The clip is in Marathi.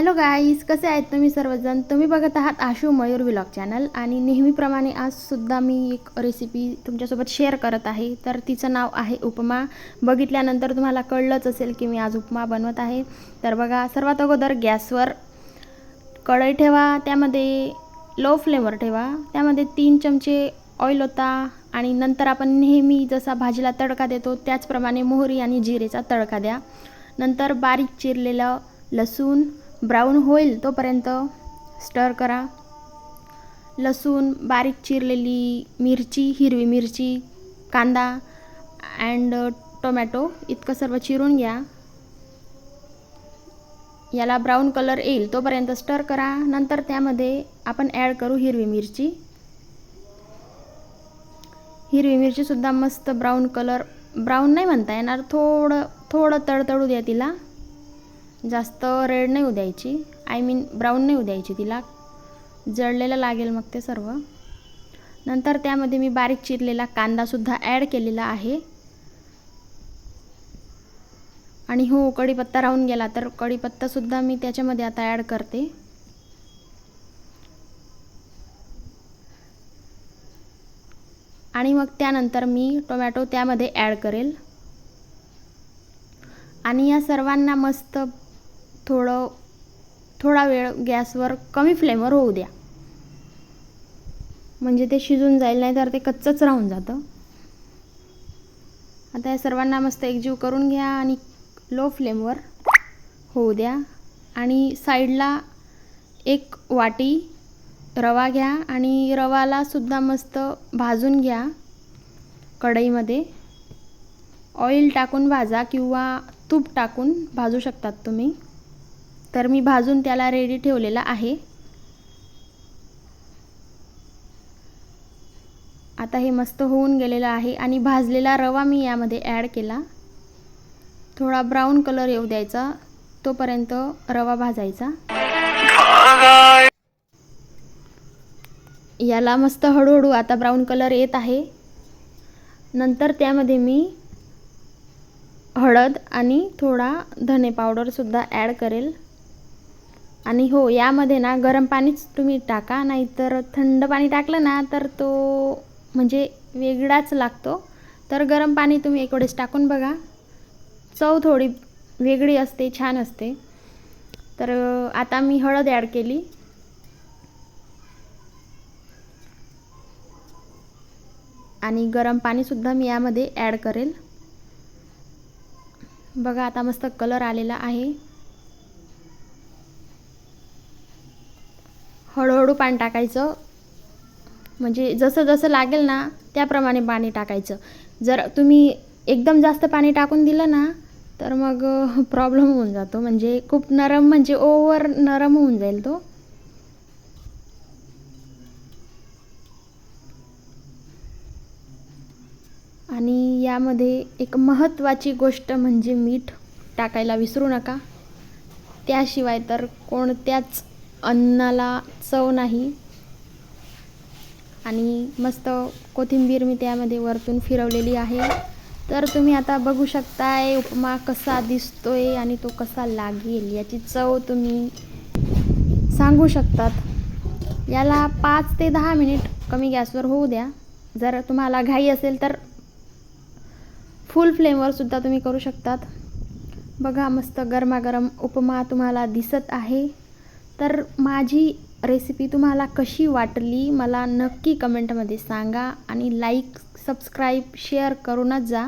हॅलो गाईज कसे आहेत तुम्ही सर्वजण? तुम्ही बघत आहात आशू मयूर विलॉग चॅनल आणि नेहमीप्रमाणे आजसुद्धा मी एक रेसिपी तुमच्यासोबत शेअर करत आहे. तर तिचं नाव आहे उपमा. बघितल्यानंतर तुम्हाला कळलंच असेल की मी आज उपमा बनवत आहे. तर बघा सर्वात अगोदर गॅसवर कढई ठेवा त्यामध्ये लो फ्लेमवर ठेवा त्यामध्ये तीन चमचे ऑइल होता आणि नंतर आपण नेहमी जसा भाजीला तडका देतो त्याचप्रमाणे मोहरी आणि जिरेचा तडका द्या. नंतर बारीक चिरलेलं लसूण ब्राऊन होईल तोपर्यंत स्टर करा. लसूण बारीक चिरलेली मिरची हिरवी मिरची कांदा अँड टोमॅटो इतकं सर्व चिरून घ्या. याला ब्राऊन कलर येईल तोपर्यंत स्टर करा. नंतर त्यामध्ये आपण ॲड करू हिरवी मिरची. हिरवी मिरचीसुद्धा मस्त ब्राऊन कलर ब्राऊन नाही म्हणता येणार थोडं थोडं तडतडू द्या तिला. जास्त रेड नाही होऊ द्यायची. आय मीन ब्राऊन नाही होऊ द्यायची तिला. जळलेलं लागेल मग ते सर्व. नंतर त्यामध्ये मी बारीक चिरलेला कांदासुद्धा ॲड केलेला आहे. आणि हो कढीपत्ता राहून गेला तर कढीपत्तासुद्धा मी त्याच्यामध्ये आता ॲड करते. आणि मग त्यानंतर मी टोमॅटो त्यामध्ये ॲड करेल. आणि या सर्वांना मस्त थोडं थोडा वेळ गॅसवर कमी फ्लेमवर होऊ द्या. म्हणजे ते शिजून जाईल नाही तर ते कच्चंच राहून जातं. आता या सर्वांना मस्त एकजीव करून घ्या आणि लो फ्लेमवर होऊ द्या. आणि साईडला एक वाटी रवा घ्या आणि रवाला सुद्धा मस्त भाजून घ्या कढईमध्ये. ऑइल टाकून भाजा किंवा तूप टाकून भाजू शकतात तुम्ही. तर मी भाजून त्याला रेडी ठेवलेला आहे. आता हे मस्त होऊन गेलेलं आहे आणि भाजलेला रवा मी यामध्ये ॲड केला. थोडा ब्राऊन कलर येऊ द्यायचा तोपर्यंत रवा भाजायचा. याला मस्त हळूहळू आता ब्राऊन कलर येत आहे. नंतर त्यामध्ये मी हळद आणि थोडा धने पावडरसुद्धा ॲड करेल. आणि हो यामध्ये ना गरम पाणीच तुम्ही टाका नाहीतर थंड पाणी टाकलं ना तर तो म्हणजे वेगळाच लागतो. तर गरम पाणी तुम्ही एक वेळेस टाकून बघा. चव थोडी वेगळी असते छान असते. तर आता मी हळद ॲड केली. आणि गरम पाणीसुद्धा मी यामध्ये ॲड करेल. बघा आता मस्त कलर आलेला आहे. हळूहळू पाणी टाकायचं. म्हणजे जसं जसं लागेल ना त्याप्रमाणे पाणी टाकायचं. जर तुम्ही एकदम जास्त पाणी टाकून दिलं ना तर मग प्रॉब्लेम होऊन जातो. म्हणजे खूप नरम म्हणजे ओवर नरम होऊन जाईल तो. आणि यामध्ये एक महत्त्वाची गोष्ट म्हणजे मीठ टाकायला विसरू नका. त्याशिवाय तर कोणत्याच अन्नाला चव नाही. आणि मस्त कोथिंबीर मी त्यामध्ये वरतून फिरवलेली आहे. तर तुम्ही आता बघू शकताय उपमा कसा दिसतोय आणि तो कसा लागेल याची चव तुम्ही सांगू शकतात. याला पाच ते दहा मिनिट कमी गॅसवर होऊ द्या. जर तुम्हाला घाई असेल तर फुल फ्लेमवरसुद्धा तुम्ही करू शकतात. बघा मस्त गरमागरम उपमा तुम्हाला दिसत आहे. तर माझी रेसिपी तुम्हाला कशी वाटली मला नक्की कमेंटमध्ये सांगा आणि लाईक सबस्क्राईब शेअर करूनच जा.